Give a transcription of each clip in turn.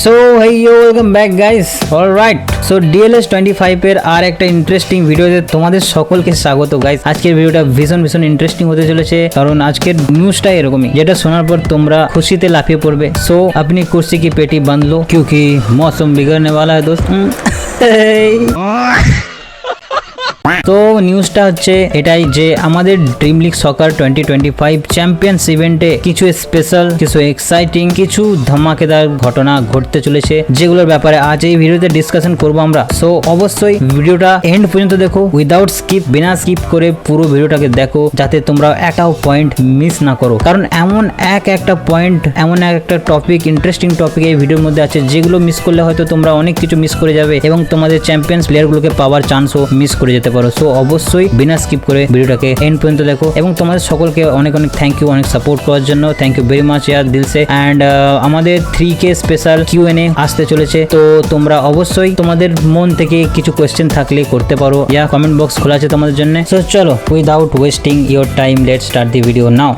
so hey you welcome back guys alright so DLS twenty ফাইভের আর একটা interesting ভিডিওতে তোমাদের সকলকে স্বাগত গাইস আজকের ভিডিওটা ভীষণ ভীষণ ইন্টারেস্টিং হতে চলেছে কারণ আজকের নিউজটা এরকমই যেটা শোনার পর তোমরা খুশিতে লাফিয়ে পড়বে সো আপনি কুর্সি কি পেটি বাঁধ লো क्योंकि मौसम बिगड़ने वाला है दोस्त তো নিউজটা হচ্ছে এটাই যে আমাদের dream league soccer twenty twenty five champions ইভেন্টে কিছু স্পেশাল কিছু এক্সাইটিং কিছু ধামাকেদার ঘটনা ঘটতে চলেছে যেগুলোর ব্যাপারে আজ এই ভিডিওতে ডিসকাশন করব আমরা। সো অবশ্যই ভিডিওটা এন্ড পর্যন্ত দেখো। উইদাউট স্কিপ বিনা স্কিপ করে পুরো ভিডিওটাকে দেখো যাতে তোমরা একটাও পয়েন্ট মিস না করো। কারণ এমন এক একটা পয়েন্ট এমন এক একটা টপিক ইন্টারেস্টিং টপিক এই ভিডিওর মধ্যে আছে যেগুলো মিস করলে হয়তো তোমরা অনেক কিছু মিস করে যাবে এবং তোমাদের চ্যাম্পিয়ন্স প্লেয়ারগুলোকে পাওয়ার চান্সও মিস করে যেতে পারো। সো অবশ্যই বিনা স্কিপ করে ভিডিওটাকে এন্ড পর্যন্ত দেখো এবং তোমাদের সকলকে অনেক অনেক থ্যাংক ইউ অনেক সাপোর্ট করার জন্য। থ্যাংক ইউ ভেরি মাচ ইয়ার দিলসে। অ্যান্ড আমাদের three K special Q n A আসতে চলেছে। তো তোমরা অবশ্যই তোমাদের মন থেকে কিছু কোয়েশ্চেন থাকলে করতে পারো। ইয়া কমেন্ট বক্স খোলা আছে তোমাদের জন্য। সো চলো without wasting your time let start the video now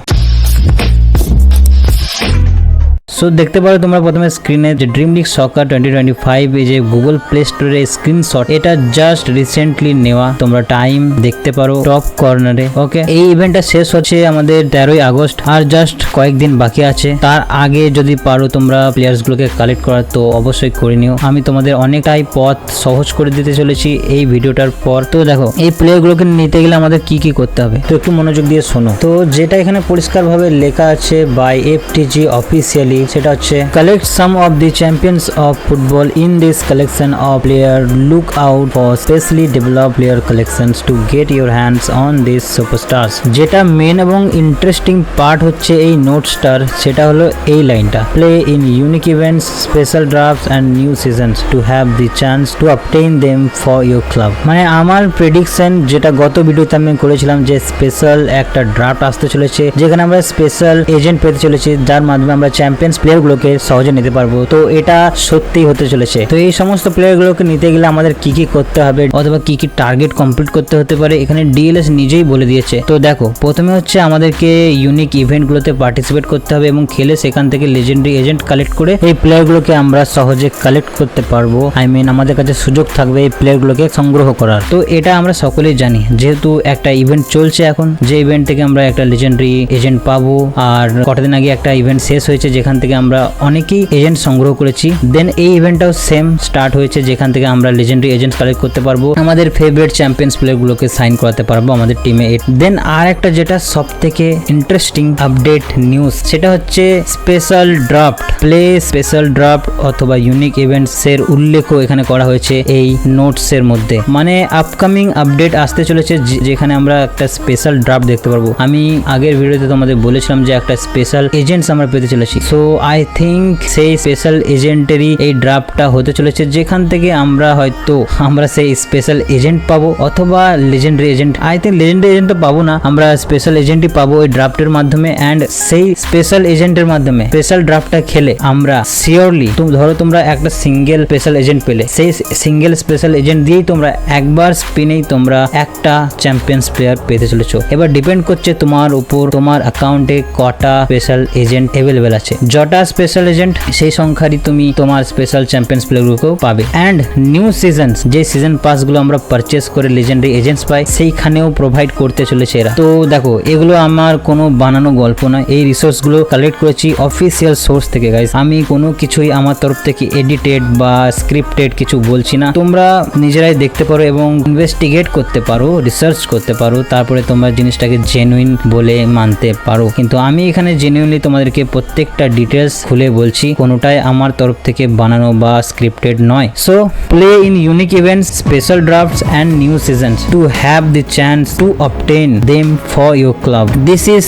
so দেখতে পারো তোমরা প্রথমে স্ক্রিনে যে dream league soccer twenty twenty five এই যে গুগল প্লে স্টোরে স্ক্রিনশট এটা জাস্ট রিসেন্টলি নেওয়া। তোমরা টাইম দেখতে পারো টপ কর্নারে ওকে এই ইভেন্টটা শেষ হচ্ছে আমাদের তেরোই আগস্ট, আর জাস্ট কয়েকদিন বাকি আছে। তার আগে যদি পারো তোমরা প্লেয়ার্স গুলোকে কালেক্ট করার, তো অবশ্যই করে নিও। আমি তোমাদের অনেকটাই পথ সহজ করে দিতে চলেছি এই ভিডিওটার পর। তো দেখো, এই প্লেয়ার গুলোকে নিতে গেলে আমাদের কি কি করতে হবে? তো একটু মনোযোগ দিয়ে শোনো। তো যেটা এখানে পরিষ্কারভাবে লেখা আছে বাই এফটিজি অফিসিয়ালি সেটা হচ্ছে collect some of the champions of football in this collection of player look out for specially develop player collections to get your hands on this superstars যেটা মেন এবং ইন্টারেস্টিং পার্ট হচ্ছে এই নোটসটার সেটা হলো এই লাইনটা। Play in unique events special drafts and new seasons to have the chance to obtain them for your club মানে আমার প্রেডিকশন যেটা গত ভিডিওতে আমি করেছিলাম যে স্পেশাল একটা ড্রাফট আসতে চলেছে, যেখানে আমরা স্পেশাল এজেন্ট পেতে চলেছি, যার মাধ্যমে আমরা চ্যাম্পিয়ন্স প্লেয়ারগুলোকে সহজে নিতে পারব। তো এটা সত্যিই হতে চলেছে। তো এই সমস্ত প্লেয়ারগুলোকে নিতে গেলে আমাদের কি কি করতে হবে অথবা কি কি টার্গেট কমপ্লিট করতে হতে পারে, এখানে ডিএলএস নিজেই বলে দিয়েছে। তো দেখো, প্রথমে হচ্ছে আমাদেরকে ইউনিক ইভেন্টগুলোতে পার্টিসিপেট করতে হবে এবং খেলে সেখান থেকে লেজেন্ডারি এজেন্ট কালেক্ট করে এই প্লেয়ারগুলোকে আমরা সহজে কালেক্ট করতে পারব। আই মিন আমাদের কাছে সুযোগ থাকবে এই প্লেয়ারগুলোকে সংগ্রহ করার। তো এটা আমরা সকলেই জানি, যেহেতু একটা ইভেন্ট চলছে এখন, যে ইভেন্ট থেকে আমরা একটা লেজেন্ডারি এজেন্ট পাবো। আর কটা দিন আগে একটা ইভেন্ট শেষ হয়েছে, যেখান থেকে আমরা অনেকেই এজেন্ট সংগ্রহ করেছি। দেন এই ইভেন্টটাও সেম স্টার্ট হয়েছে, যেখান থেকে আমরা লেজেন্ডারি এজেন্ট কালেক্ট করতে পারব। আমাদের ফেভারিট চ্যাম্পিয়ন্স প্লেয়ারগুলোকে সাইন করাতে পারব আমাদের টিমে দেন আর একটা যেটা সব থেকে ইন্টারেস্টিং আপডেট নিউজ সেটা হচ্ছে special draft play special draft অথবা ইউনিক ইভেন্টস এর উল্লেখও এখানে করা হয়েছে এই নোটস এর মধ্যে। মানে আপকামিং আপডেট আসতে চলেছে যেখানে আমরা একটা স্পেশাল ড্রাফট দেখতে পারব। আমি আগের ভিডিওতে তোমাদের বলেছিলাম যে একটা স্পেশাল এজেন্টস আমরা পেতে চলেছি। সো আই থিঙ্ক সেই স্পেশাল এজেন্টেরই এই ড্রাফটটা হতে চলেছে। যেখান থেকে আমরা হয়তো, আমরা সেই স্পেশাল এজেন্ট পাবো অথবা legendary agent I think legendary agent তো পাবো না, আমরা স্পেশাল এজেন্টই পাবো এই ড্রাফটের মাধ্যমে। অ্যান্ড সেই স্পেশাল এজেন্টের মাধ্যমে স্পেশাল ড্রাফটটা খেলে আমরা শিওরলি তুমি, ধরো তোমরা একটা সিঙ্গেল স্পেশাল এজেন্ট পেলে। সেই সিঙ্গেল স্পেশাল এজেন্ট দিয়েই তোমরা একবার স্পিনেই তোমরা একটা চ্যাম্পিয়ন্স প্লেয়ার পেতে চলেছো। এবার ডিপেন্ড করছে তোমার উপর, তোমার অ্যাকাউন্টে কটা স্পেশাল এজেন্ট অ্যাভেলেবেল আছে। যটা স্পেশাল এজেন্ট সেই সংখ্যারই তুমি তোমার স্পেশাল চ্যাম্পিয়ন্স প্লেয়ারগুলোকেও পাবে। অ্যান্ড নিউ সিজনস যে সিজন পাসগুলো আমরা পারচেস করে লেজেন্ডারি এজেন্টস পাই, সেইখানেও প্রোভাইড করতে চলেছে এরা। তো দেখো, এগুলো আমার কোনো বানানো গল্প নয় এই রিসোর্সগুলো কালেক্ট করেছি অফিসিয়াল সোর্স থেকে গাইস আমি কোনো কিছুই আমার তরফ থেকে এডিটেড বা স্ক্রিপ্টেড কিছু বলছি না। তোমরা নিজেরাই দেখতে পারো এবং ইনভেস্টিগেট করতে পারো রিসার্চ করতে পারো, তারপরে তোমরা জিনিসটাকে জেনুইন বলে মানতে পারো। কিন্তু আমি এখানে জেনুইনলি তোমাদেরকে প্রত্যেকটা ডিটেলস খুলে বলছি, কোনোটাই আমার তরফ থেকে বানানো বা স্ক্রিপ্টেড নয়। So play in unique events special drafts and new seasons to have the chance to obtain them for your club this is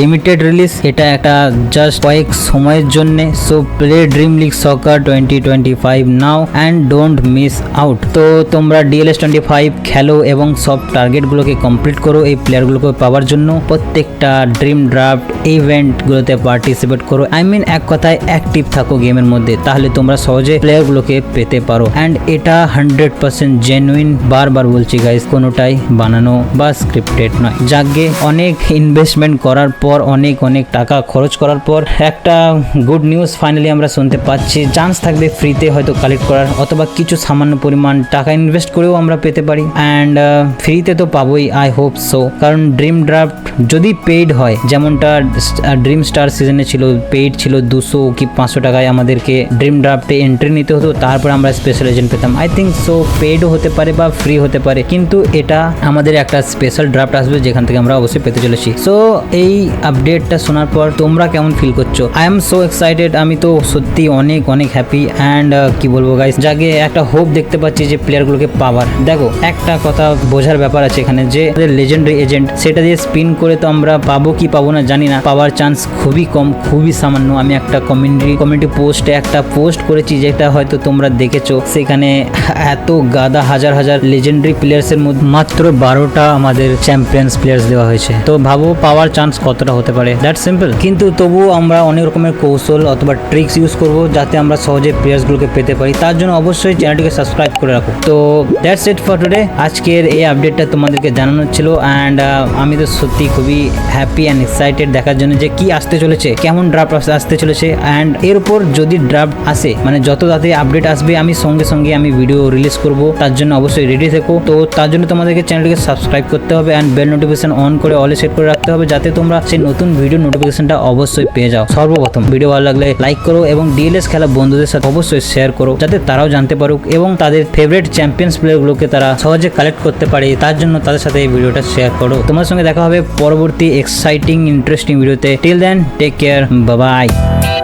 limited release এটা একটা জাস্ট কয়েক সময়ের জন্য। So play dream league soccer twenty twenty five now and don't miss out তো তোমরা DLS twenty five খেলো এবং সব টার্গেটগুলোকে কমপ্লিট করো এই প্লেয়ারগুলোকে পাওয়ার জন্য। প্রত্যেকটা ড্রিম ড্রাফট ইভেন্টগুলোতে পার্টিসিপেট করো। আই মিন এক কথায় অ্যাক্টিভ থাকো গেমের মধ্যে, তাহলে তোমরা সহজে প্লেয়ারগুলোকে পেতে পারো। অ্যান্ড এটা হান্ড্রেড পার্সেন্ট জেনুইন বারবার বলছি গাইজ কোনোটাই বানানো বা স্ক্রিপ্টেড নয়। যাকে অনেক ইনভেস্টমেন্ট করার পর, অনেক অনেক টাকা খরচ করার পর, একটা গুড নিউজ ফাইনালি আমরা শুনতে পাচ্ছি। চান্স থাকবে ফ্রিতে হয়তো কালেক্ট করার, অথবা কিছু সামান্য পরিমাণ টাকা ইনভেস্ট করেও আমরা পেতে পারি। অ্যান্ড ফ্রিতে তো পাবোই আই হোপ সো কারণ ড্রিম ড্রাফট যদি পেইড হয়, যেমনটা ড্রিম স্টার সিজনে ছিল পেইড ছিল দুশো কি পাঁচশো টাকায় আমাদেরকে ড্রিম ড্রাফটে এন্ট্রি নিতে হতো, তারপর আমরা স্পেশাল এজেন্ট পেতাম। আই থিঙ্ক সো পেইডও হতে পারে বা ফ্রি হতে পারে, কিন্তু এটা আমাদের একটা স্পেশাল ড্রাফট আসবে যেখান থেকে আমরা অবশ্যই পেতে চলেছি। সো এই আপডেটটা শোনার পর তোমরা কেমন ফিল করছ? আই এম সো এক্সাইটেড আমি তো সত্যি অনেক অনেক হ্যাপি অ্যান্ড কি বলব গাইস যাকে একটা হোপ দেখতে পাচ্ছি যে প্লেয়ারগুলোকে পাওয়ার। দেখো, একটা কথা বোঝার ব্যাপার আছে এখানে যে লেজেন্ডারি এজেন্ট সেটা দিয়ে স্পিন করে তো আমরা পাবো কি পাবো না জানি না, পাওয়ার চান্স খুবই কম, খুবই সামান্য। আমি একটা কমিউনিটি কমিউনিটি পোস্টে একটা পোস্ট করেছি যেটা হয়তো তোমরা দেখেছ। সেখানে এত গাদা হাজার হাজার লেজেন্ডারি প্লেয়ার্সের মধ্যে মাত্র বারোটা আমাদের চ্যাম্পিয়ন্স প্লেয়ার্স দেওয়া হয়েছে। তো ভাবো পাওয়ার চান্স কতটা হতে পারে। দ্যাট সিম্পল কিন্তু তবুও আমরা অনেক রকমের কৌশল অথবা ট্রিক্স ইউজ করব যাতে আমরা সহজে প্লেয়ার্সগুলোকে পেতে পারি। তার জন্য অবশ্যই চ্যানেলটিকে সাবস্ক্রাইব করে রাখো। তো দ্যাটস ইট ফর টুডে আজকের এই আপডেটটা তোমাদেরকে জানানোর ছিল অ্যান্ড আমি তো সত্যি খুবই হ্যাপি অ্যান্ড এক্সাইটেড দেখার জন্য যে কি আসতে চলেছে, কেমন ড্রাফট আসতে চলেছে। অ্যান্ড এর উপর যদি ড্রাফট আসে মানে যত তাড়াতাড়ি আপডেট আসবে, আমি সঙ্গে সঙ্গে আমি ভিডিও রিলিজ করব। তার জন্য অবশ্যই রেডি থেকো। তো তার জন্য তোমাদেরকে চ্যানেলটিকে সাবস্ক্রাইব করতে হবে অ্যান্ড বেল নোটিফিকেশন অন করে অলে সেট করে রাখতে হবে, যাতে তোমরা সেই নতুন ভিডিও নোটিফিকেশনটা অবশ্যই পেয়ে যাও। সর্বপ্রথম ভিডিও ভালো লাগলে লাইক করো এবং ডিএলএস খেলা বন্ধুদের সাথে অবশ্যই শেয়ার করো, যাতে তারাও জানতে পারুক এবং তাদের ফেভারিট চ্যাম্পিয়ন্স প্লেয়ারগুলোকে তারা সহজে কালেক্ট করতে পারে। তার জন্য তাদের সাথে এই ভিডিওটা শেয়ার করো। তোমার সঙ্গে দেখা হবে পরবর্তী এক্সাইটিং ইন্টারেস্টিং ভিডিওতে till then take care bye bye Bye.